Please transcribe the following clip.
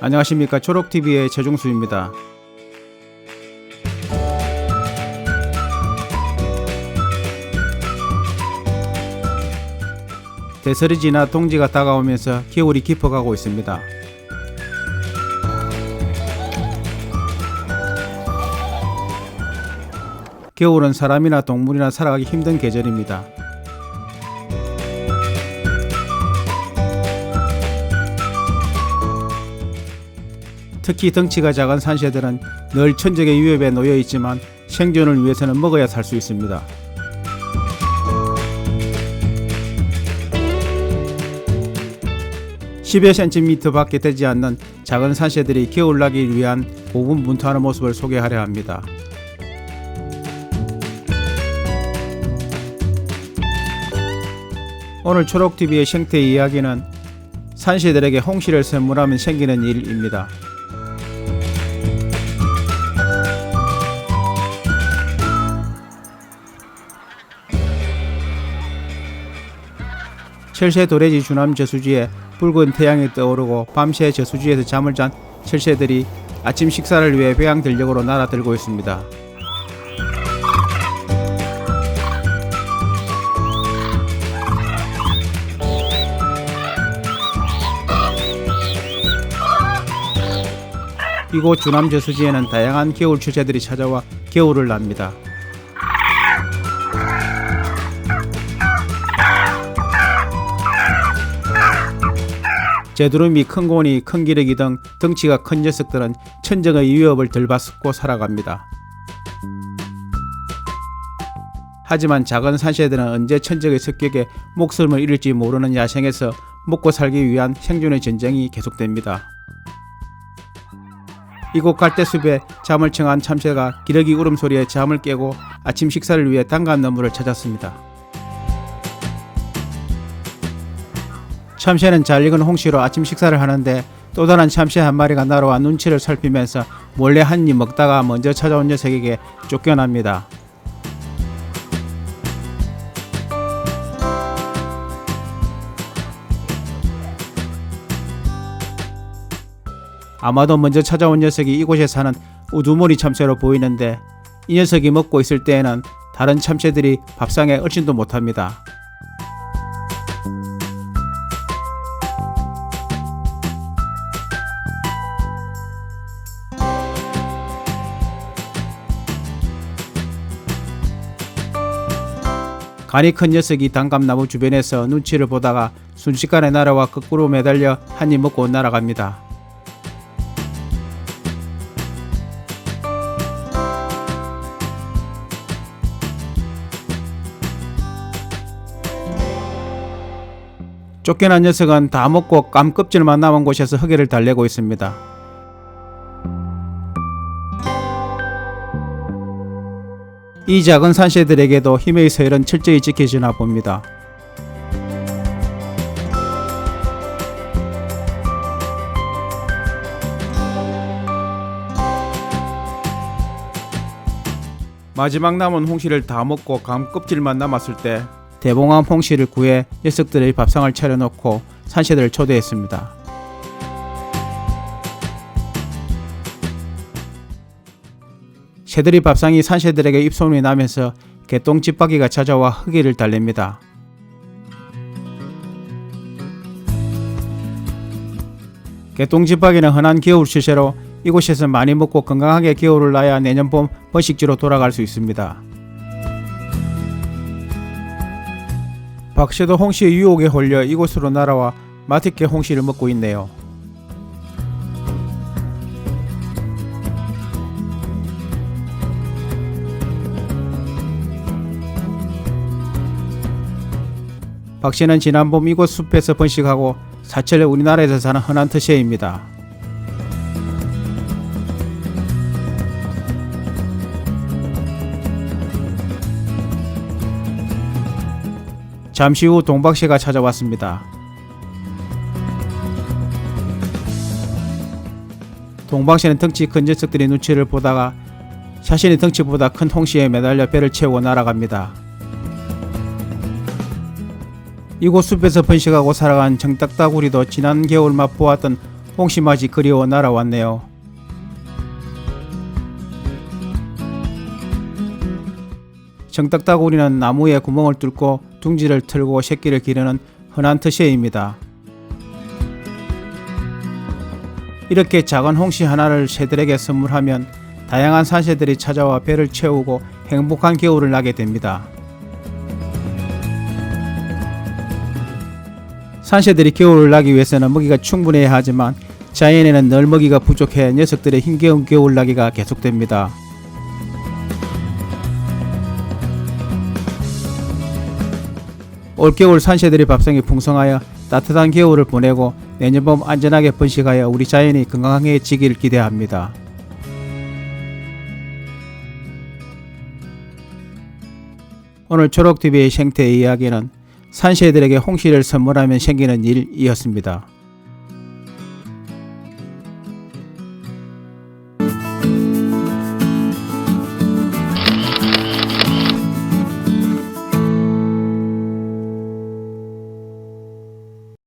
안녕하십니까 초록TV의 최종수입니다. 대설이 지나 동지가 다가오면서 겨울이 깊어가고 있습니다. 겨울은 사람이나 동물이나 살아가기 힘든 계절입니다. 특히 덩치가 작은 산새들은 늘 천적의 위협에 놓여 있지만 생존을 위해서는 먹어야 살 수 있습니다. (10여 센티미터 밖에 되지 않는) 작은 산새들이 겨울나기 위한 고군분투하는 모습을 소개하려 합니다. 오늘 초록TV의 생태 이야기는 산새들에게 홍시를 선물하면 생기는 일입니다. 철새 도래지 주남 저수지에 붉은 태양이 떠오르고 밤새 저수지에서 잠을 잔 철새들이 아침 식사를 위해 배양 들녘으로 날아들고 있습니다. 이곳 주남 저수지에는 다양한 겨울 철새들이 찾아와 겨울을 납니다. 제두름이 큰 고니 큰 기러기 등 덩치가 큰 녀석들은 천정의 위협을 덜 받고 살아갑니다. 하지만 작은 산새들은 언제 천적의 습격에 목숨을 잃을지 모르는 야생에서 먹고 살기 위한 생존의 전쟁이 계속됩니다. 이곳 갈대숲에 잠을 청한 참새가 기러기 울음소리에 잠을 깨고 아침 식사를 위해 단감 나무를 찾았습니다. 참새는 잘 익은 홍시로 아침 식사를 하는데 또 다른 참새 한 마리가 날아와 눈치를 살피면서 몰래 한 입 먹다가 먼저 찾아온 녀석에게 쫓겨납니다. 아마도 먼저 찾아온 녀석이 이곳에 사는 우두머리 참새로 보이는데 이 녀석이 먹고 있을 때에는 다른 참새들이 밥상에 얼씬도 못합니다. 간이 큰 녀석이 단감나무 주변에서 눈치를 보다가 순식간에 날아와 거꾸로 매달려 한 입 먹고 날아갑니다. 쫓겨난 녀석은 다 먹고 깜껍질만 남은 곳에서 흑해를 달래고 있습니다. 이 작은 산새들에게도 힘의 서열은 철저히 지켜지나 봅니다. 마지막 남은 홍시를 다 먹고 감 껍질만 남았을 때 대봉암 홍시를 구해 녀석들의 밥상을 차려놓고 산새들을 초대했습니다. 새들이 밥상이 산새들에게 입소문이 나면서 개똥 집박이가 찾아와 흑의를 달랩니다. 개똥 집박이는 흔한 겨울 추세로 이곳에서 많이 먹고 건강하게 겨울을 나야 내년 봄 번식지로 돌아갈 수 있습니다. 박씨도 홍시의 유혹에 홀려 이곳으로 날아와 맛있게 홍시를 먹고 있네요. 박 씨는 지난 봄 이곳 숲에서 번식하고 사철에 우리나라에서 사는 흔한 트새입니다. 잠시 후 동박 씨가 찾아왔습니다. 동박 씨는 덩치 큰 녀석들의 눈치를 보다가 자신의 덩치보다 큰 홍시에 매달려 배를 채우고 날아갑니다. 이곳 숲에서 번식하고 살아간 정딱따구리도 지난 겨울 맛보았던 홍시맛이 그리워 날아왔네요. 정딱따구리는 나무에 구멍을 뚫고 둥지를 틀고 새끼를 기르는 흔한 트시입니다. 이렇게 작은 홍시 하나를 새들에게 선물하면 다양한 산새들이 찾아와 배를 채우고 행복한 겨울을 나게 됩니다. 산새들이 겨울을 나기 위해서는 먹이가 충분해야 하지만 자연에는 늘 먹이가 부족해 녀석들의 힘겨운 겨울 나기가 계속됩니다. 올겨울 산새들의 밥상이 풍성하여 따뜻한 겨울을 보내고 내년 봄 안전하게 번식하여 우리 자연이 건강해지길 기대합니다. 오늘 초록TV의 생태 이야기는 산새들에게 홍시를 선물하면 생기는 일이었습니다.